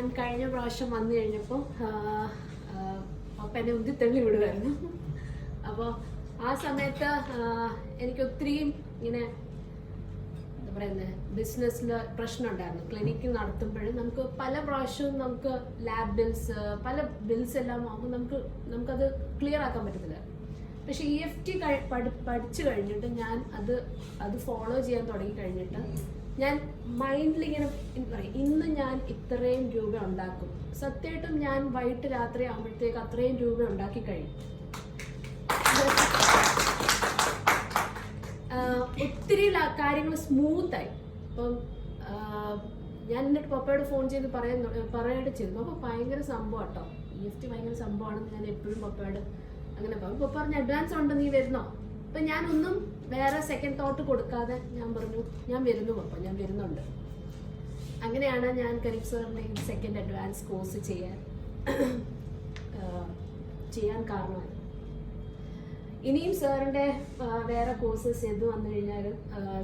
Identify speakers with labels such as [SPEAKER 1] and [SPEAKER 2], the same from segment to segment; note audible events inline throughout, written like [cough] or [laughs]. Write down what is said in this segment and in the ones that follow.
[SPEAKER 1] ഞാൻ കഴിഞ്ഞ പ്രാവശ്യം വന്നു കഴിഞ്ഞപ്പോൾ അപ്പം എന്നെ ഉന്തിത്തള്ളി വിടുമായിരുന്നു അപ്പോൾ ആ സമയത്ത് എനിക്ക് ഒത്തിരിയും ഇങ്ങനെ എന്താ പറയുന്നത് ബിസിനസ്സിൽ പ്രശ്നം ഉണ്ടായിരുന്നു ക്ലിനിക്ക് നടത്തുമ്പോഴും നമുക്ക് പല പ്രാവശ്യവും നമുക്ക് ലാബ് ബിൽസ് പല ബിൽസ് എല്ലാം ആകുമ്പോൾ നമുക്ക് നമുക്കത് ക്ലിയർ ആക്കാൻ പറ്റത്തില്ല. പക്ഷെ ഇ എഫ് ടി പഠിച്ചു കഴിഞ്ഞിട്ട് ഞാൻ അത് അത് ഫോളോ ചെയ്യാൻ തുടങ്ങി കഴിഞ്ഞിട്ട് ഞാൻ മൈൻഡിൽ ഇങ്ങനെ പറയും ഇന്ന് ഞാൻ ഇത്രയും രൂപ ഉണ്ടാക്കും. സത്യമായിട്ടും ഞാൻ വൈകിട്ട് രാത്രി ആകുമ്പോഴത്തേക്ക് അത്രയും രൂപ ഉണ്ടാക്കി കഴിയും. ഒത്തിരി കാര്യങ്ങൾ സ്മൂത്തായി ഇപ്പം ഞാൻ എന്നിട്ട് പപ്പയോട് ഫോൺ ചെയ്ത് പറയാൻ പറയാനായിട്ട് ചെയ്തു. അപ്പോൾ ഭയങ്കര സംഭവം കേട്ടോ ഇ എഫ് ടി ഭയങ്കര സംഭവമാണെന്ന് ഞാൻ എപ്പോഴും പപ്പയോട് അങ്ങനെ അപ്പൊ പറഞ്ഞു അഡ്വാൻസ് ഉണ്ട് നീ വരുന്നോ? അപ്പൊ ഞാനൊന്നും വേറെ സെക്കൻഡ് തോട്ട് കൊടുക്കാതെ ഞാൻ പറഞ്ഞു ഞാൻ വരുന്നു പപ്പ ഞാൻ വരുന്നുണ്ട്. അങ്ങനെയാണ് ഞാൻ കരീം സാറിന്റെ സെക്കൻഡ് അഡ്വാൻസ് കോഴ്സ് ചെയ്യാൻ ചെയ്യാൻ കാരണമായത്. ഇനിയും സാറിന്റെ വേറെ കോഴ്സസ് എന്ത് വന്നു കഴിഞ്ഞാലും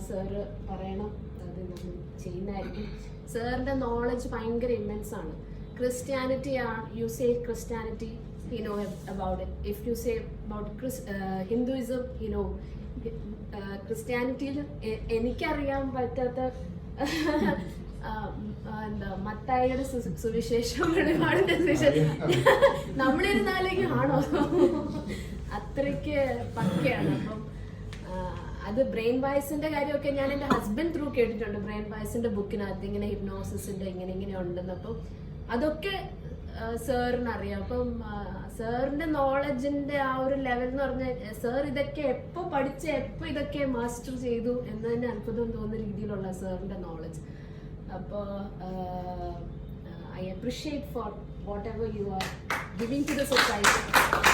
[SPEAKER 1] സാറ് പറയണം അത് നമ്മൾ ചെയ്യുന്നതായിരിക്കും. സാറിന്റെ നോളജ് ഭയങ്കര ഇമ്മൻസ് ആണ്. Christianity say Christianity know about it. If you say about Chris, uh, Hinduism, he know. ക്രിസ്ത്യാനിറ്റിയിൽ എനിക്കറിയാൻ പറ്റാത്ത [laughs] എന്താ മത്തായിയുടെ സുവിശേഷം വെളിപാടിന്റെ സുവിശേഷം നമ്മളിരുന്നാലേക്ക് ആണോ? അത്രയ്ക്ക് പക്കയാണ്. അപ്പം അത് ബ്രെയിൻ വൈസിന്റെ കാര്യമൊക്കെ ഞാൻ എന്റെ ഹസ്ബൻഡ് ത്രൂ കേട്ടിട്ടുണ്ട്. ബ്രെയിൻ വൈസിന്റെ ബുക്കിനകത്ത് ഇങ്ങനെ ഹിപ്നോസിന്റെ ഇങ്ങനെ ഇങ്ങനെ ഉണ്ടെന്ന്. അപ്പം അതൊക്കെ സാറിന് അറിയാം. അപ്പം സാറിന്റെ നോളജിന്റെ ആ ഒരു ലെവൽ എന്ന് പറഞ്ഞാൽ സാർ ഇതൊക്കെ എപ്പോ പഠിച്ച് എപ്പോ ഇതൊക്കെ മാസ്റ്റർ ചെയ്തു എന്ന് തന്നെ അത്ഭുതം തോന്നുന്ന രീതിയിലുള്ള സാറിന്റെ നോളജ് അപ്പോൾ I appreciate for whatever you are giving to the society